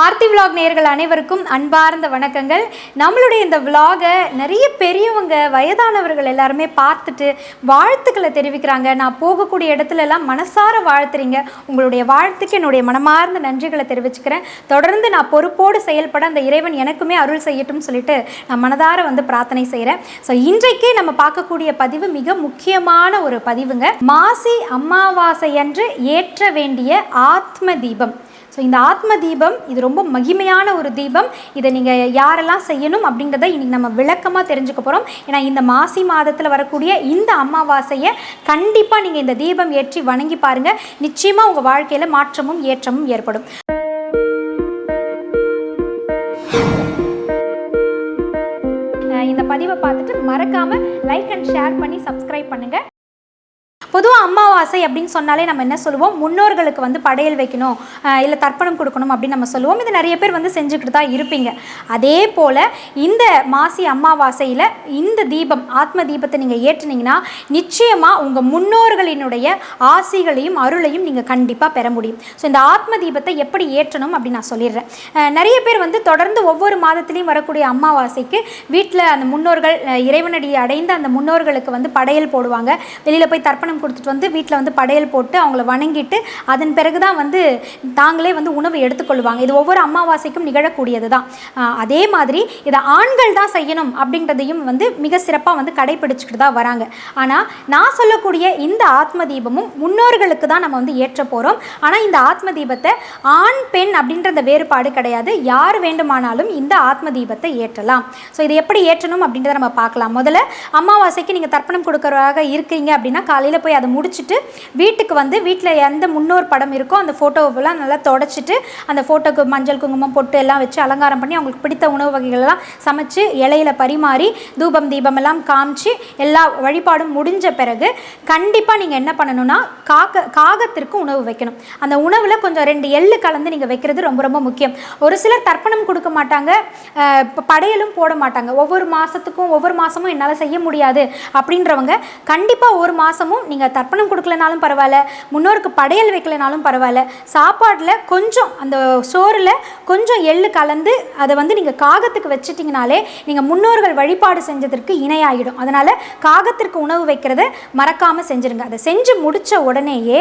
Aarthi vlog நேயர்கள் அனைவருக்கும் அன்பார்ந்த வணக்கங்கள். நம்மளுடைய இந்த விலாகை நிறைய பெரியவங்க வயதானவர்கள் எல்லாருமே பார்த்துட்டு வாழ்த்துக்களை தெரிவிக்கிறாங்க. நான் போகக்கூடிய இடத்துல எல்லாம் மனசார வாழ்த்துறீங்க. உங்களுடைய வாழ்த்துக்கு என்னுடைய மனமார்ந்த நன்றிகளை தெரிவிச்சுக்கிறேன். தொடர்ந்து நான் பொறுப்போடு செயல்பட அந்த இறைவன் எனக்குமே அருள் செய்யட்டும்னு சொல்லிட்டு நான் மனதார வந்து பிரார்த்தனை செய்கிறேன் ஸோ இன்றைக்கு நம்ம பார்க்கக்கூடிய பதிவு மிக முக்கியமான ஒரு பதிவுங்க. மாசி அமாவாசை அன்று ஏற்ற வேண்டிய ஆத்ம தீபம். ஸோ இந்த ஆத்ம தீபம் இது ரொம்ப மகிமையான ஒரு தீபம். இதை நீங்கள் யாரெல்லாம் செய்யணும் அப்படிங்கிறத இன்றைக்கி நம்ம விளக்கமாக தெரிஞ்சுக்க போகிறோம் ஏன்னா இந்த மாசி மாதத்தில் வரக்கூடிய இந்த அமாவாசையை கண்டிப்பாக நீங்கள் இந்த தீபம் ஏற்றி வணங்கி பாருங்கள் நிச்சயமாக உங்கள் வாழ்க்கையில் மாற்றமும் ஏற்றமும் ஏற்படும். இந்த பதிவை பார்த்துட்டு மறக்காமல் லைக் அண்ட் ஷேர் பண்ணி சப்ஸ்கிரைப் பண்ணுங்கள் பொதுவாக அமாவாசை அப்படின்னு சொன்னாலே நம்ம என்ன சொல்லுவோம்? முன்னோர்களுக்கு வந்து படையல் வைக்கணும் இல்லை தர்ப்பணம் கொடுக்கணும் அப்படின்னு நம்ம சொல்லுவோம். இது நிறைய பேர் வந்து செஞ்சுக்கிட்டு தான் இருப்பீங்க. அதே போல் இந்த மாசி அமாவாசையில் இந்த தீபம் ஆத்ம தீபத்தை நீங்கள் ஏற்றுனீங்கன்னா நிச்சயமாக உங்கள் முன்னோர்களினுடைய ஆசிகளையும் அருளையும் நீங்கள் கண்டிப்பாக பெற முடியும். ஸோ இந்த ஆத்ம தீபத்தை எப்படி ஏற்றணும் அப்படின்னு நான் சொல்லிடுறேன். நிறைய பேர் வந்து தொடர்ந்து ஒவ்வொரு மாதத்துலேயும் வரக்கூடிய அமாவாசைக்கு வீட்டில் அந்த முன்னோர்கள் இறைவனடியை இறைவனடி அடைந்த அந்த முன்னோர்களுக்கு வந்து படையல் போடுவாங்க. வெளியில் போய் தர்ப்பணம் கொடுத்துட்டு வந்து வீட்டில் வந்து படையல் போட்டு அவங்கள வணங்கிட்டு அதன் பிறகு தான் வந்து தாங்களே வந்து உணவு எடுத்துக்கொள்வாங்க. இது ஒவ்வொரு அமாவாசைக்கும் நிகழக்கூடியது தான் அதே மாதிரி இதை ஆண்கள் தான் செய்யணும் அப்படின்றதையும் வந்து மிக சிறப்பாக வந்து கடைபிடிச்சிக்கிட்டு தான் வராங்க. ஆனால் நான் சொல்லக்கூடிய இந்த ஆத்ம தீபமும் முன்னோர்களுக்கு தான் நம்ம வந்து ஏற்ற போகிறோம் ஆனால் இந்த ஆத்ம தீபத்தை ஆண் பெண் அப்படின்ற அந்த வேறுபாடு கிடையாது. யார் வேண்டுமானாலும் இந்த ஆத்ம தீபத்தை ஏற்றலாம். ஸோ இதை எப்படி ஏற்றணும் அப்படின்றத நம்ம பார்க்கலாம். முதல்ல அமாவாசைக்கு நீங்கள் தர்ப்பணம் கொடுக்கறதாக இருக்கீங்க அப்படின்னா காலையில் போய் அதை முடிச்சுட்டு வீட்டுக்கு வந்து வீட்டில் எந்த முன்னோர் படம் இருக்கோ அந்த ஃபோட்டோவெல்லாம் நல்லா தொடச்சிட்டு அந்த ஃபோட்டோக்கு மஞ்சள் குங்குமம் பொட்டு எல்லாம் வச்சு அலங்காரம் பண்ணி அவங்களுக்கு பிடித்த உணவு வகைகளெல்லாம் சமைச்சு இலையில பரிமாறி தூபம் தீபம் எல்லாம் காமிச்சு எல்லா வழிபாடும் முடிஞ்ச பிறகு கண்டிப்பாக நீங்கள் என்ன பண்ணணும்னா காக்க காகத்திற்கு உணவு வைக்கணும். அந்த உணவில் கொஞ்சம் ரெண்டு எள்ளு கலந்து நீங்கள் வைக்கிறது ரொம்ப ரொம்ப முக்கியம். ஒரு சிலர் தர்ப்பணம் கொடுக்க மாட்டாங்க. படையலும் போட மாட்டாங்க. ஒவ்வொரு மாதத்துக்கும் ஒவ்வொரு மாதமும் என்னால் செய்ய முடியாது. அப்படின்றவங்க கண்டிப்பாக ஒரு மாதமும் நீங்கள் தர்ப்பணம் கொடுக்கலனாலும் பரவாயில்ல முன்னோருக்கு படையல் வைக்கலனாலும் பரவாயில்ல சாப்பாட்டில் கொஞ்சம் அந்த சோறில் கொஞ்சம் எள்ளு கலந்து அதை வந்து நீங்கள் காகத்துக்கு வச்சிட்டிங்கனாலே நீங்கள் முன்னோர்கள் வழிபாடு செஞ்சதற்கு இணையாகிடும் அதனால் காகத்திற்கு உணவு வைக்கிறத மறக்காமல் செஞ்சுருங்க. அதை செஞ்சு முடித்த உடனேயே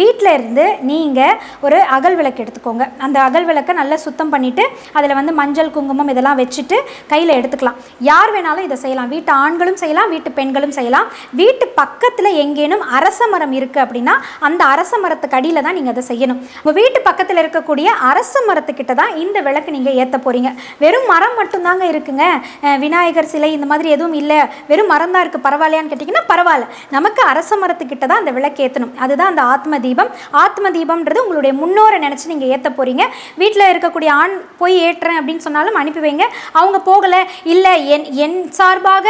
வீட்டில் இருந்து நீங்கள் ஒரு அகல் விளக்கு எடுத்துக்கோங்க. அந்த அகல் விளக்கை நல்லா சுத்தம் பண்ணிவிட்டு அதில் வந்து மஞ்சள் குங்குமம் இதெல்லாம் வச்சுட்டு கையில் எடுத்துக்கலாம். யார் வேணாலும் இதை செய்யலாம். வீட்டு ஆண்களும் செய்யலாம் வீட்டு பெண்களும் செய்யலாம். வீட்டு பக்கத்தில் எங்கேனும் அரச மரம் இருக்குது அப்படின்னா அந்த அரச மரத்துக்கு அடியில் தான் நீங்கள் அதை செய்யணும். உங்கள் வீட்டு பக்கத்தில் இருக்கக்கூடிய அரச மரத்துக்கிட்ட தான் இந்த விளக்கு நீங்கள் ஏற்ற போகிறீங்க வெறும் மரம் மட்டும்தாங்க இருக்குங்க. விநாயகர் சிலை இந்த மாதிரி எதுவும் இல்லை. வெறும் மரம் தான் இருக்குது பரவாயில்லையான்னு கேட்டிங்கன்னா பரவாயில்ல. நமக்கு அரச மரத்துக்கிட்ட தான் அந்த விளக்கு ஏற்றணும் அதுதான் அந்த ஆத்ம தீபம். ஆத்ம தீபம்ன்றது உங்களுடைய முன்னோரை நினச்சி நீங்கள் ஏற்ற போகிறீங்க வீட்டில் இருக்கக்கூடிய ஆண் போய் ஏற்றுறேன் அப்படின்னு சொன்னாலும் அனுப்பி வைங்க. அவங்க போகலை இல்லை என் என் சார்பாக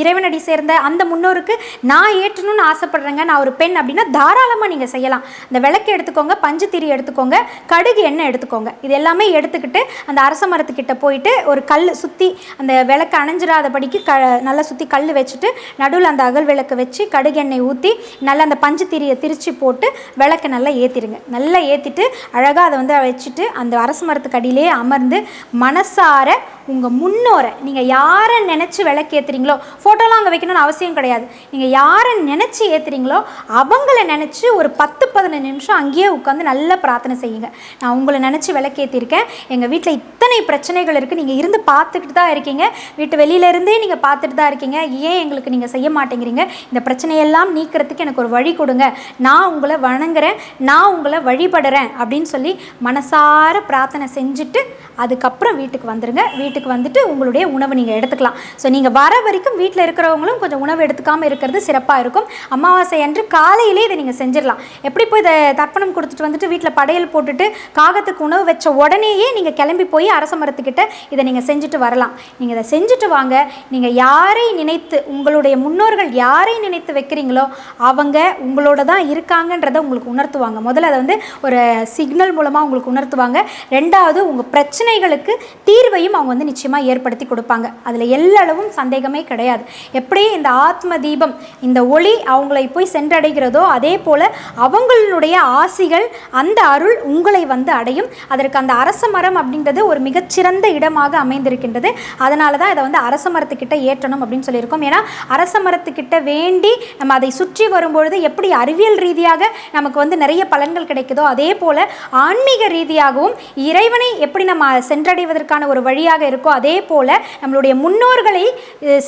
இறைவனடி சேர்ந்த அந்த முன்னோருக்கு நான் ஏற்றணும்னு ஆசைப்படுறேங்க நான் ஒரு பெண் அப்படின்னா தாராளமாக நீங்கள் செய்யலாம். அந்த விளக்கு எடுத்துக்கோங்க பஞ்சு திரி எடுத்துக்கோங்க கடுகு எண்ணெய் எடுத்துக்கோங்க. இது எல்லாமே எடுத்துக்கிட்டு அந்த அரச மரத்துக்கிட்ட போயிட்டு ஒரு கல் சுற்றி அந்த விளக்கு அணைஞ்சிடாதபடிக்கு க நல்லா சுற்றி கல் வச்சுட்டு நடுவில் அந்த அகல் விளக்கு வச்சு கடுகு எண்ணெய் ஊற்றி நல்லா அந்த பஞ்சு திரியை திரிச்சு போட்டு விளக்கு நல்லா ஏற்றிடுங்க நல்லா ஏற்றிட்டு அழகாக அதை வந்து வச்சுட்டு அந்த அரச மரத்துக்கு அடியிலே அமர்ந்து மனசார உங்கள் முன்னோரை நீங்கள் யாரை நினச்சி விளக்கு ஏற்றுறீங்களோ ஃபோட்டோலாம் அங்கே வைக்கணும்னு அவசியம் கிடையாது. நீங்கள் யாரை நினச்சி ஏற்றுறீங்களோ அவங்கள நினச்சி ஒரு பத்து பதினஞ்சு நிமிஷம் அங்கேயே உட்காந்து நல்லா பிரார்த்தனை செய்யுங்க. நான் உங்களை நினச்சி விளக்கேற்றிருக்கேன் எங்கள் வீட்டில் இத்தனை பிரச்சனைகள் இருக்குது நீங்கள் இருந்து பார்த்துக்கிட்டு தான் இருக்கீங்க. வீட்டு வெளியிலேருந்தே நீங்கள் பார்த்துட்டு தான் இருக்கீங்க. ஏன் எங்களுக்கு நீங்கள் செய்ய மாட்டேங்கிறீங்க? இந்த பிரச்சனையெல்லாம் நீக்கிறதுக்கு எனக்கு ஒரு வழி கொடுங்க. நான் உங்களை வணங்குறேன். நான் உங்களை வழிபடுறேன் அப்படின்னு சொல்லி மனசார பிரார்த்தனை செஞ்சுட்டு அதுக்கப்புறம் வீட்டுக்கு வந்துடுங்க வீட்டு வீட்டுக்கு வந்துட்டு உங்களுடைய உணவு நீங்கள் எடுத்துக்கலாம். ஸோ நீங்கள் வர வரைக்கும் வீட்டில் இருக்கிறவங்களும் கொஞ்சம் உணவு எடுத்துக்காமல் இருக்கிறது சிறப்பாக இருக்கும். அமாவாசை அன்று காலையிலே இதை நீங்கள் செஞ்சிடலாம். எப்படி போய் இதை தர்ப்பணம் கொடுத்துட்டு வந்துட்டு வீட்டில் படையல் போட்டுட்டு காகத்துக்கு உணவு வச்ச உடனேயே நீங்கள் கிளம்பி போய் அரச மரத்துக்கிட்ட இதை நீங்கள் செஞ்சுட்டு வரலாம். நீங்கள் இதை செஞ்சுட்டு வாங்க. நீங்கள் யாரை நினைத்து உங்களுடைய முன்னோர்கள் யாரை நினைத்து வைக்கிறீங்களோ அவங்க உங்களோட தான் இருக்காங்கன்றதை உங்களுக்கு உணர்த்துவாங்க. முதல்ல அதை வந்து ஒரு சிக்னல் மூலமாக உங்களுக்கு உணர்த்துவாங்க. ரெண்டாவது உங்கள் பிரச்சனைகளுக்கு தீர்வையும் அவங்க வந்து நிச்சயமாக ஏற்படுத்தி கொடுப்பாங்க. அதில் எல்லளவும் சந்தேகமே கிடையாது. எப்படி இந்த ஆத்ம தீபம் இந்த ஒளி அவங்களை போய் சென்றடைகிறதோ அதே போல் அவங்களுடைய ஆசிகள் அந்த அருள் உங்களை வந்து அடையும். அதற்கு அந்த அரச மரம் அப்படின்றது ஒரு மிகச்சிறந்த இடமாக அமைந்திருக்கின்றது. அதனால தான் இதை வந்து அரச மரத்துக்கிட்ட ஏற்றணும் அப்படின்னு சொல்லியிருக்கோம். ஏன்னா அரச மரத்துக்கிட்ட வேண்டி நம்ம அதை சுற்றி வரும்பொழுது எப்படி அறிவியல் ரீதியாக நமக்கு வந்து நிறைய பலன்கள் கிடைக்குதோ அதே போல் ஆன்மீக ரீதியாகவும் இறைவனை எப்படி நம்ம சென்றடைவதற்கான ஒரு வழியாக இருக்கோ அதே போல் நம்மளுடைய முன்னோர்களை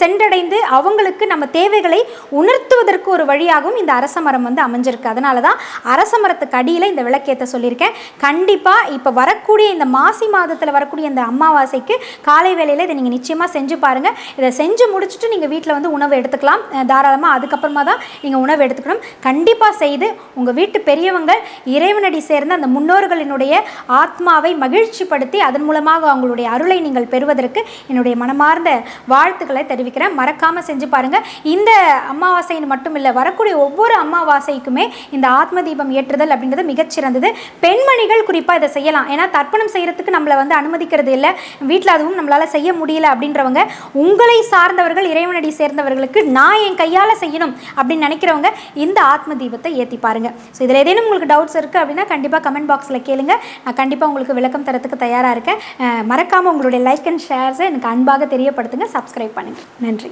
சென்றடைந்து அவங்களுக்கு நம்ம தேவைகளை உணர்த்துவதற்கு ஒரு வழியாகவும் இந்த அரச மரம் வந்து அமைஞ்சிருக்கு. அதனால தான் அரச மரத்துக்கு அடியில் இந்த விளக்கேற்ற சொல்லியிருக்கேன். கண்டிப்பாக இப்போ வரக்கூடிய இந்த மாசி மாதத்தில் வரக்கூடிய இந்த அமாவாசைக்கு காலை வேளையில் இதை நீங்கள் நிச்சயமாக செஞ்சு பாருங்கள் இதை செஞ்சு முடிச்சுட்டு நீங்கள் வீட்டில் வந்து உணவு எடுத்துக்கலாம். தாராளமாக அதுக்கப்புறமா தான் நீங்கள் உணவு எடுத்துக்கணும். கண்டிப்பாக செய்து உங்கள் வீட்டு பெரியவங்க இறைவனடி சேர்ந்த அந்த முன்னோர்களினுடைய ஆத்மாவை மகிழ்ச்சிப்படுத்தி அதன் மூலமாக அவங்களுடைய அருளை நீங்கள் பெறுவதற்கு என்னுடைய மனமார்ந்த வாழ்த்துக்களை தெரிவிக்கிறேன். மறக்காமல் செஞ்சு பாருங்கள் இந்த அமாவாசைன்னு மட்டும் இல்லை வரக்கூடிய ஒவ்வொரு அமாவாசைக்குமே இந்த ஆத்ம தீபம் ஏற்றுதல் அப்படின்றது மிகச்சிறந்தது. பெண்மணிகள் குறிப்பாக இதை செய்யலாம். ஏன்னா தர்ப்பணம் செய்கிறதுக்கு நம்மளை வந்து அனுமதிக்கிறது இல்லை. வீட்டில் அதுவும் நம்மளால் செய்ய முடியல அப்படின்றவங்க உங்களை சார்ந்தவர்கள் இறைவனடி சேர்ந்தவர்களுக்கு நான் என் கையால் செய்யணும் அப்படின்னு நினைக்கிறவங்க இந்த ஆத்ம தீபத்தை ஏற்றி பாருங்க. ஸோ இதில் ஏதேனும் உங்களுக்கு டவுட்ஸ் இருக்குது அப்படின்னா கண்டிப்பாக கமெண்ட் பாக்ஸில் கேளுங்க. நான் கண்டிப்பாக உங்களுக்கு விளக்கம் தரத்துக்கு தயாராக இருக்கேன். மறக்காமல் உங்களுடைய லைக் அண்ட் ஷேர்ஸை எனக்கு அன்பாக தெரியப்படுத்துங்க சப்ஸ்கிரைப் பண்ணுங்கள் நன்றி.